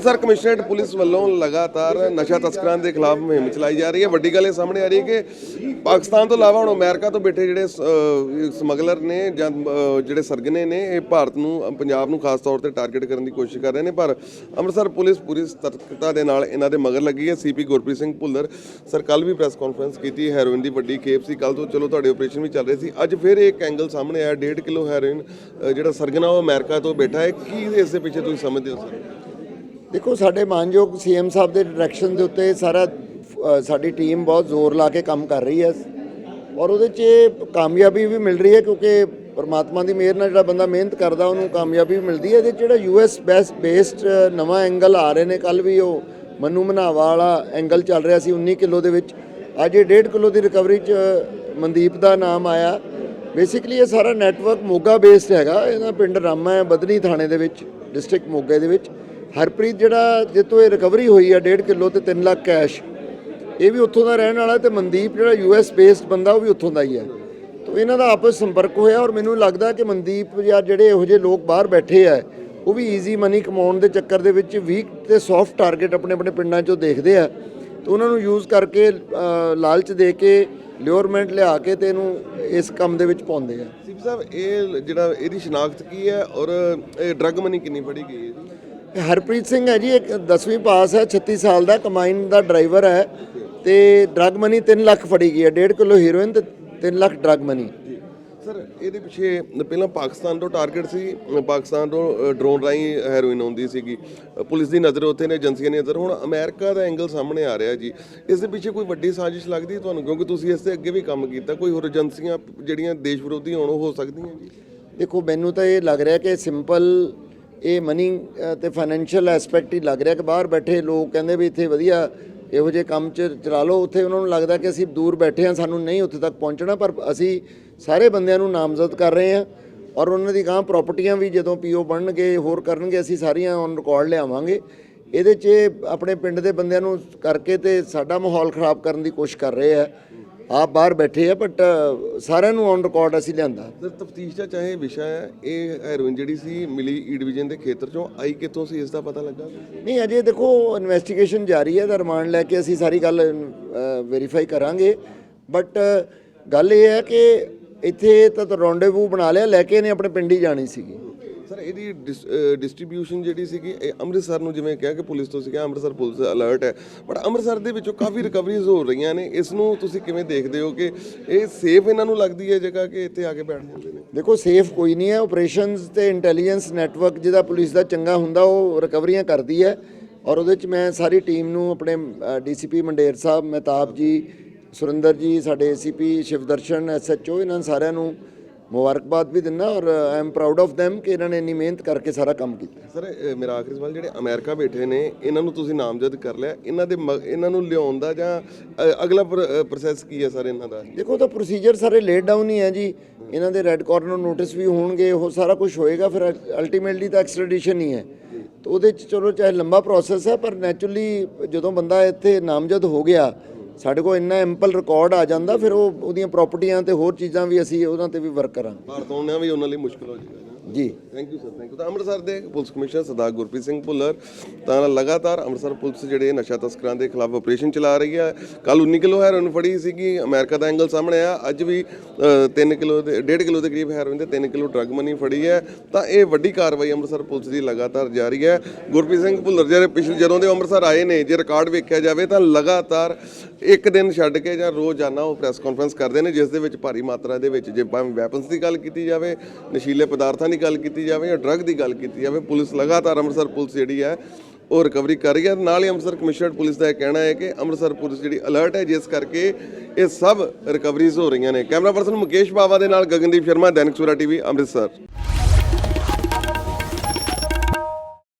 Amritsar commissionerate police ਵੱਲੋਂ ਲਗਾਤਾਰ ਨਸ਼ਾ ਤਸਕਰਾਂ ਦੇ ਖਿਲਾਫ ਮੁਹਿੰਮ ਚਲਾਈ ਜਾ ਰਹੀ ਹੈ। ਵੱਡੀ ਗੱਲ ਇਹ ਸਾਹਮਣੇ ਆ ਰਹੀ ਹੈ ਕਿ ਪਾਕਿਸਤਾਨ ਤੋਂ ਇਲਾਵਾ ਹੁਣ ਅਮਰੀਕਾ ਤੋਂ ਬੈਠੇ ਜਿਹੜੇ ਸਮਗਲਰ ਨੇ ਜਾਂ ਜਿਹੜੇ ਸਰਗਨੇ ਨੇ, ਇਹ ਭਾਰਤ ਨੂੰ, ਪੰਜਾਬ ਨੂੰ ਖਾਸ ਤੌਰ ਤੇ ਟਾਰਗੇਟ ਕਰਨ ਦੀ ਕੋਸ਼ਿਸ਼ ਕਰ ਰਹੇ ਨੇ। ਪਰ ਅੰਮ੍ਰਿਤਸਰ ਪੁਲਿਸ ਪੂਰੀ ਸਤਰਕਤਾ ਦੇ ਨਾਲ ਇਹਨਾਂ ਦੇ ਮਗਰ ਲੱਗੀ ਹੈ। ਸੀਪੀ ਗੁਰਪ੍ਰੀਤ ਸਿੰਘ ਭੁੱਲਰ ਸਰ ਕੱਲ ਵੀ ਪ੍ਰੈਸ ਕਾਨਫਰੰਸ ਕੀਤੀ ਹੈਰੋਇਨ ਦੀ ਵੱਡੀ ਖੇਪ ਸੀ। ਕੱਲ ਤੋਂ ਚਲੋ ਤੁਹਾਡੇ ਆਪਰੇਸ਼ਨ ਵੀ ਚੱਲ ਰਹੇ ਸੀ। ਅੱਜ ਫਿਰ ਇੱਕ ਐਂਗਲ ਸਾਹਮਣੇ ਆਇਆ। 1.5 ਕਿਲੋ ਹੈਰੋਇਨ ਜਿਹੜਾ ਸਰਗਨਾ ਉਹ ਅਮਰੀਕਾ ਤੋਂ ਬੈਠਾ ਹੈ। ਕੀ ਇਸ ਦੇ ਪਿੱਛੇ ਤੁਸੀਂ ਸਮਝਦੇ ਹੋ ਸਰ? ਦੇਖੋ, ਸਾਡੇ ਮਾਨਯੋਗ ਸੀਐਮ ਸਾਹਿਬ ਦੇ ਡਾਇਰੈਕਸ਼ਨ ਦੇ ਉੱਤੇ ਸਾਰਾ ਸਾਡੀ ਟੀਮ ਬਹੁਤ ਜ਼ੋਰ ਲਾ ਕੇ ਕੰਮ ਕਰ ਰਹੀ ਹੈ। ਔਰ ਉਹਦੇ 'ਚ ਇਹ ਕਾਮਯਾਬੀ ਵੀ ਮਿਲ ਰਹੀ ਹੈ ਕਿਉਂਕਿ ਪਰਮਾਤਮਾ ਦੀ ਮਿਹਰ ਨਾਲ ਜਿਹੜਾ ਬੰਦਾ ਮਿਹਨਤ ਕਰਦਾ, ਉਹਨੂੰ ਕਾਮਯਾਬੀ ਵੀ ਮਿਲਦੀ ਹੈ। ਇਹਦੇ 'ਚ ਜਿਹੜਾ ਯੂਐਸ ਬੈਸ ਬੇਸਡ ਨਵਾਂ ਐਂਗਲ ਆ ਰਹੇ ਨੇ, ਕੱਲ ਵੀ ਉਹ ਮਨੂ ਮਨਾਵਾ ਵਾਲਾ ਐਂਗਲ ਚੱਲ ਰਿਹਾ ਸੀ 19 ਕਿਲੋ ਦੇ ਵਿੱਚ। ਅੱਜ ਇਹ 1.5 ਕਿਲੋ ਦੀ ਰਿਕਵਰੀ 'ਚ ਮਨਦੀਪ ਦਾ ਨਾਮ ਆਇਆ। ਬੇਸਿਕਲੀ ਇਹ ਸਾਰਾ ਨੈਟਵਰਕ ਮੋਗਾ ਬੇਸਡ ਹੈਗਾ। ਇਹਦਾ ਪਿੰਡ ਰਾਮਾ ਹੈ, ਬਦਨੀ ਥਾਣੇ ਦੇ ਵਿੱਚ ਡਿਸਟ੍ਰਿਕਟ ਮੋਗੇ ਦੇ ਵਿੱਚ। ਹਰਪ੍ਰੀਤ ਜਿਹੜਾ ਜਿੱਤੋਂ ਇਹ ਰਿਕਵਰੀ ਹੋਈ ਹੈ 1.5 ਕਿਲੋ ਤੇ 3 ਲੱਖ ਕੈਸ਼ ਇਹ ਵੀ ਉੱਥੋਂ ਦਾ ਰਹਿਣ ਵਾਲਾ ਤੇ ਮਨਦੀਪ ਜਿਹੜਾ ਯੂਐਸ ਬੇਸਡ ਬੰਦਾ ਉਹ ਵੀ ਉੱਥੋਂ ਦਾ ਹੀ ਹੈ ਤੋਂ ਇਹਨਾਂ ਦਾ ਆਪਸ ਸੰਪਰਕ ਹੋਇਆ ਔਰ ਮੈਨੂੰ ਲੱਗਦਾ ਕਿ ਮਨਦੀਪ ਜਾਂ ਜਿਹੜੇ ਇਹੋ ਜਿਹੇ ਲੋਕ ਬਾਹਰ ਬੈਠੇ ਆ, ਉਹ ਵੀ ਈਜ਼ੀ ਮਨੀ ਕਮਾਉਣ ਦੇ ਚੱਕਰ ਦੇ ਵਿੱਚ ਵੀਕ ਤੇ ਸੌਫਟ ਟਾਰਗੇਟ ਆਪਣੇ ਆਪਣੇ ਪਿੰਡਾਂ 'ਚੋਂ ਦੇਖਦੇ ਆ। ਤੇ ਉਹਨਾਂ ਨੂੰ ਯੂਜ਼ ਕਰਕੇ ਲਾਲਚ ਦੇ ਕੇ ਲਿਓਰਮੈਂਟ ਲਿਆ ਕੇ ਤੇ ਇਹਨੂੰ ਇਸ ਕੰਮ ਦੇ ਵਿੱਚ ਪਾਉਂਦੇ ਆ। ਸੀਪੀ ਸਾਹਿਬ, ਇਹ ਜਿਹੜਾ, ਇਹਦੀ ਸ਼ਨਾਖਤ ਕੀ ਹੈ ਔਰ ਇਹ ਡਰੱਗ ਮਨੀ ਕਿੰਨੀ ਫੜੀ ਗਈ ਹੈ? ਜੀ ਹਰਪ੍ਰੀਤ ਸਿੰਘ ਹੈ ਜੀ ਇੱਕ 10ਵੀਂ ਪਾਸ ਹੈ 36 ਸਾਲ ਦਾ ਕਮਾਈਨ ਦਾ ਡਰਾਈਵਰ ਹੈ ਤੇ ਡਰੱਗ ਮਨੀ 3 ਲੱਖ ਫੜੀ ਗਈ ਹੈ 1.5 ਕਿਲੋ ਹੀਰੋਇਨ ਤੇ 3 ਲੱਖ ਡਰੱਗ ਮਨੀ। ਸਰ ਇਹਦੇ ਪਿੱਛੇ ਪਹਿਲਾਂ ਪਾਕਿਸਤਾਨ ਤੋਂ ਟਾਰਗੇਟ ਸੀ ਪਾਕਿਸਤਾਨ ਤੋਂ ਡਰੋਨ ਰਾਹੀਂ ਹੈਰੋਇਨ ਆਉਂਦੀ ਸੀਗੀ। ਪੁਲਿਸ ਦੀ ਨਜ਼ਰ ਉੱਥੇ ਨੇ ਏਜੰਸੀਆਂ ਦੀ ਨਜ਼ਰ। ਹੁਣ ਅਮਰੀਕਾ ਦਾ ਐਂਗਲ ਸਾਹਮਣੇ ਆ ਰਿਹਾ ਜੀ। ਇਸ ਦੇ ਪਿੱਛੇ ਕੋਈ ਵੱਡੀ ਸਾਜ਼ਿਸ਼ ਲੱਗਦੀ ਹੈ ਤੁਹਾਨੂੰ? ਕਿਉਂਕਿ ਤੁਸੀਂ ਇਸ ਤੇ ਅੱਗੇ ਵੀ ਕੰਮ ਕੀਤਾ ਕੋਈ ਹੋਰ ਏਜੰਸੀਆਂ ਜਿਹੜੀਆਂ ਦੇਸ਼ ਵਿਰੋਧੀ ਹੋਣ ਉਹ ਹੋ ਸਕਦੀਆਂ ਜੀ? ਦੇਖੋ ਮੈਨੂੰ ਤਾਂ ਇਹ ਲੱਗ ਰਿਹਾ ਕਿ ਸਿੰਪਲ ਇਹ ਮਨੀ ਤੇ ਫਾਈਨੈਂਸ਼ੀਅਲ ਐਸਪੈਕਟ ਹੀ ਲੱਗ ਰਿਹਾ ਕਿ ਬਾਹਰ ਬੈਠੇ ਲੋਕ ਕਹਿੰਦੇ ਵੀ ਇੱਥੇ ਵਧੀਆ, ਇਹੋ ਜਿਹੇ ਕੰਮ ਚ ਚਲਾ ਲਓ। ਉੱਥੇ ਉਹਨਾਂ ਨੂੰ ਲੱਗਦਾ ਕਿ ਅਸੀਂ ਦੂਰ ਬੈਠੇ ਹਾਂ, ਸਾਨੂੰ ਨਹੀਂ ਉੱਥੇ ਤੱਕ ਪਹੁੰਚਣਾ, ਪਰ ਅਸੀਂ ਸਾਰੇ ਬੰਦਿਆਂ ਨੂੰ ਨਾਮਜ਼ਦ ਕਰ ਰਹੇ ਹਾਂ ਔਰ ਉਹਨਾਂ ਦੀ ਗਾਂ ਪ੍ਰਾਪਰਟੀਆਂ ਵੀ ਜਦੋਂ ਪੀਓ ਬਣਨਗੇ, ਹੋਰ ਕਰਨਗੇ, ਅਸੀਂ ਸਾਰੀਆਂ ਔਨ ਰਿਕਾਰਡ ਲਿਆਵਾਂਗੇ। ਇਹਦੇ 'ਚ ਇਹ ਆਪਣੇ ਪਿੰਡ ਦੇ ਬੰਦਿਆਂ ਨੂੰ ਕਰਕੇ ਤੇ ਸਾਡਾ ਮਾਹੌਲ ਖਰਾਬ ਕਰਨ ਦੀ ਕੋਸ਼ਿਸ਼ ਕਰ ਰਹੇ ਆ। ਆਪ ਬਾਹਰ ਬੈਠੇ ਆ ਬਟ ਸਾਰਿਆਂ ਨੂੰ ਔਨ ਰਿਕਾਰਡ ਅਸੀਂ ਲਿਆਂਦਾ। ਸਰ ਤਫਤੀਸ਼ ਦਾ ਚਾਹੇ ਵਿਸ਼ਾ ਹੈ ਇਹ ਹੈਰੋਇਨ ਜਿਹੜੀ ਸੀ ਮਿਲੀ ਈ ਡਿਵੀਜ਼ਨ ਦੇ ਖੇਤਰ ਚੋਂ ਆਈ ਕਿੱਥੋਂ ਸੀ ਇਸ ਦਾ ਪਤਾ ਲੱਗਾ? ਨਹੀਂ ਅਜੇ ਦੇਖੋ ਇਨਵੈਸਟੀਗੇਸ਼ਨ ਜਾਰੀ ਹੈ ਦਾ ਰਿਮਾਂਡ ਲੈ ਕੇ ਅਸੀਂ ਸਾਰੀ ਗੱਲ ਵੈਰੀਫਾਈ ਕਰਾਂਗੇ। ਬਟ ਗੱਲ ਇਹ ਹੈ ਕਿ ਇੱਥੇ ਤਾਂ ਰੌਂਡੇਵੂ ਬਣਾ ਲਿਆ ਲੈ ਕੇ ਇਹਨੇ ਆਪਣੇ ਪਿੰਡ ਹੀ ਜਾਣੀ ਸੀਗੀ। ਇਹਦੀ ਡਿਸਟ੍ਰੀਬਿਊਸ਼ਨ ਜਿਹੜੀ ਸੀਗੀ, ਇਹ ਅੰਮ੍ਰਿਤਸਰ ਨੂੰ ਜਿਵੇਂ ਕਿਹਾ ਕਿ ਪੁਲਿਸ ਤੋਂ ਸੀਗਾ, ਅੰਮ੍ਰਿਤਸਰ ਪੁਲਿਸ ਅਲਰਟ ਹੈ। ਬਟ ਅੰਮ੍ਰਿਤਸਰ ਦੇ ਵਿੱਚੋਂ ਕਾਫੀ ਰਿਕਵਰੀਜ਼ ਹੋ ਰਹੀਆਂ ਨੇ। ਇਸ ਨੂੰ ਤੁਸੀਂ ਕਿਵੇਂ ਦੇਖਦੇ ਹੋ ਕਿ ਇਹ ਸੇਫ ਇਹਨਾਂ ਨੂੰ ਲੱਗਦੀ ਹੈ ਜਗ੍ਹਾ ਕਿ ਇੱਥੇ ਆ ਕੇ ਬੈਠ ਜਾਂਦੇ ਨੇ? ਦੇਖੋ ਸੇਫ ਕੋਈ ਨਹੀਂ ਹੈ। ਆਪਰੇਸ਼ਨਸ ਤੇ ਇੰਟੈਲੀਜੈਂਸ ਨੈਟਵਰਕ ਜਿਹਦਾ ਪੁਲਿਸ ਦਾ ਚੰਗਾ ਹੁੰਦਾ, ਉਹ ਰਿਕਵਰੀਆਂ ਕਰਦੀ ਹੈ। ਔਰ ਉਹਦੇ ਚ ਮੈਂ ਸਾਰੀ ਟੀਮ ਨੂੰ ਆਪਣੇ ਡੀਸੀਪੀ ਮੰਡੇਰ ਸਾਹਿਬ, ਮਹਿਤਾਬ ਜੀ, ਸੁਰਿੰਦਰ ਜੀ, ਸਾਡੇ ਏਸੀਪੀ ਸ਼ਿਵਦਰਸ਼ਨ ਐਸਐਚਓ ਇਹਨਾਂ ਸਾਰਿਆਂ ਨੂੰ ਮੁਬਾਰਕਬਾਦ ਵੀ ਦਿੰਦਾ ਔਰ I am proud of them ਕਿ ਇਹਨਾਂ ਨੇ ਇੰਨੀ ਮਿਹਨਤ ਕਰਕੇ ਸਾਰਾ ਕੰਮ ਕੀਤਾ। ਸਰ ਮੇਰਾ ਆਖਰੀ ਸਵਾਲ ਜਿਹੜੇ ਅਮਰੀਕਾ ਬੈਠੇ ਨੇ ਇਹਨਾਂ ਨੂੰ ਤੁਸੀਂ ਨਾਮਜ਼ਦ ਕਰ ਲਿਆ। ਇਹਨਾਂ ਦੇ ਮ- ਇਹਨਾਂ ਨੂੰ ਲਿਆਉਣ ਦਾ ਜਾਂ ਅਹ, ਅਗਲਾ ਪ੍ਰੋਸੈਸ ਕੀ ਹੈ ਸਰ ਇਹਨਾਂ ਦਾ? ਦੇਖੋ ਤਾਂ ਪ੍ਰੋਸੀਜਰ ਸਾਰੇ ਲੇਟ ਡਾਊਨ ਹੀ ਹੈ ਜੀ। ਇਹਨਾਂ ਦੇ ਰੈੱਡ ਕਾਰਨਰ ਨੋਟਿਸ ਵੀ ਹੋਣਗੇ ਉਹ ਸਾਰਾ ਕੁਝ ਹੋਏਗਾ ਫਿਰ ਅਲਟੀਮੇਟਲੀ ਤਾਂ ਐਕਸਟ੍ਰੈਡੀਸ਼ਨ ਹੀ ਹੈ। ਤਾਂ ਉਹਦੇ ਚ ਚਲੋ ਚਾਹੇ ਲੰਬਾ ਪ੍ਰੋਸੈਸ ਹੈ ਪਰ ਨੈਚੁਰਲੀ ਜਦੋਂ ਬੰਦਾ ਇੱਥੇ ਨਾਮਜ਼ਦ ਹੋ ਗਿਆ ਸਾਡੇ ਕੋਲ ਇੰਨਾ ਐਂਪਲ ਰਿਕਾਰਡ ਆ ਜਾਂਦਾ, ਫਿਰ ਉਹ ਉਹਦੀਆਂ ਪ੍ਰਾਪਰਟੀਆਂ ਤੇ ਹੋਰ ਚੀਜ਼ਾਂ ਵੀ ਅਸੀਂ ਉਹਨਾਂ ਤੇ ਵੀ ਵਰਕ ਕਰਾਂਗੇ। ਭਾਰਤ ਆਉਣਾ ਵੀ ਉਹਨਾਂ ਲਈ ਮੁਸ਼ਕਲ ਹੋ ਜਾਏਗਾ। ਜੀ। Thank you sir thank you ਤਾਂ ਅੰਮ੍ਰਿਤਸਰ ਦੇ ਪੁਲਿਸ ਕਮਿਸ਼ਨਰ ਸਰਦਾਰ ਗੁਰਪ੍ਰੀਤ ਸਿੰਘ ਭੁੱਲਰ ਤਾਂ ਲਗਾਤਾਰ ਅੰਮ੍ਰਿਤਸਰ ਪੁਲਿਸ ਜਿਹੜੇ ਨਸ਼ਾ ਤਸਕਰਾਂ ਦੇ ਖਿਲਾਫ ਆਪਰੇਸ਼ਨ ਚਲਾ ਰਹੀ ਹੈ। ਕੱਲ 19 ਕਿਲੋ ਹੈਰੋਇਨ ਫੜੀ ਸੀਗੀ ਅਮਰੀਕਾ ਦਾ ਐਂਗਲ ਸਾਹਮਣੇ ਆ। ਅੱਜ ਵੀ 3 ਕਿਲੋ ਦੇ 1.5 ਕਿਲੋ ਦੇ ਕਰੀਬ ਹੈਰੋਇਨ ਤੇ 3 ਕਿਲੋ ਡਰੱਗ ਮਨੀ ਫੜੀ ਹੈ। ਤਾਂ ਇਹ ਵੱਡੀ ਕਾਰਵਾਈ ਅੰਮ੍ਰਿਤਸਰ ਪੁਲਿਸ ਦੀ ਲਗਾਤਾਰ ਜਾਰੀ ਹੈ। ਗੁਰਪ੍ਰੀਤ ਸਿੰਘ ਭੁੱਲਰ ਜਿਹੜੇ ਪਿਛਲੇ, ਜਦੋਂ ਦੇ ਅੰਮ੍ਰਿਤਸਰ ਆਏ ਨੇ, ਜੇ ਰਿਕਾਰਡ ਵੇਖਿਆ ਜਾਵੇ ਤਾਂ ਲਗਾਤਾਰ ਇੱਕ ਦਿਨ ਛੱਡ ਕੇ ਜਾਂ ਰੋਜ਼ਾਨਾ ਉਹ ਪ੍ਰੈਸ ਕਾਨਫਰੰਸ ਕਰਦੇ ਨੇ, ਜਿਸ ਦੇ ਵਿੱਚ ਭਾਰੀ ਮਾਤਰਾ ਦੇ ਵਿੱਚ ਜੇ ਭਾਵੇਂ ਵੈਪਨਸ ਦੀ ਗੱਲ ਕੀਤੀ ਜਾਵੇ, ਨਸ਼ੀਲੇ ਪਦਾਰਥਾਂ ਦੀ ਗੱਲ ਕੀਤੀ ਜਾਵੇ ਜਾਂ ਡਰੱਗ ਦੀ ਗੱਲ ਕੀਤੀ ਜਾਵੇ, ਪੁਲਿਸ ਲਗਾਤਾਰ ਅੰਮ੍ਰਿਤਸਰ ਪੁਲਿਸ ਜਿਹੜੀ ਹੈ, ਉਹ ਰਿਕਵਰੀ ਕਰ ਰਹੀ ਹੈ। ਨਾਲ ਹੀ ਅੰਮ੍ਰਿਤਸਰ ਕਮਿਸ਼ਨਰਡ ਪੁਲਿਸ ਦਾ ਇਹ ਕਹਿਣਾ ਹੈ ਕਿ ਅੰਮ੍ਰਿਤਸਰ ਪੁਲਿਸ ਜਿਹੜੀ ਅਲਰਟ ਹੈ, ਜਿਸ ਕਰਕੇ ਇਹ ਸਭ ਰਿਕਵਰੀਜ਼ ਹੋ ਰਹੀਆਂ ਨੇ। ਕੈਮਰਾ ਪਰਸਨ ਮੁਕੇਸ਼ ਬਾਵਾ ਦੇ ਨਾਲ ਗਗਨਦੀਪ ਸ਼ਰਮਾ, ਦੈਨਿਕ ਸੂਰਾ ਟੀਵੀ, ਅੰਮ੍ਰਿਤਸਰ।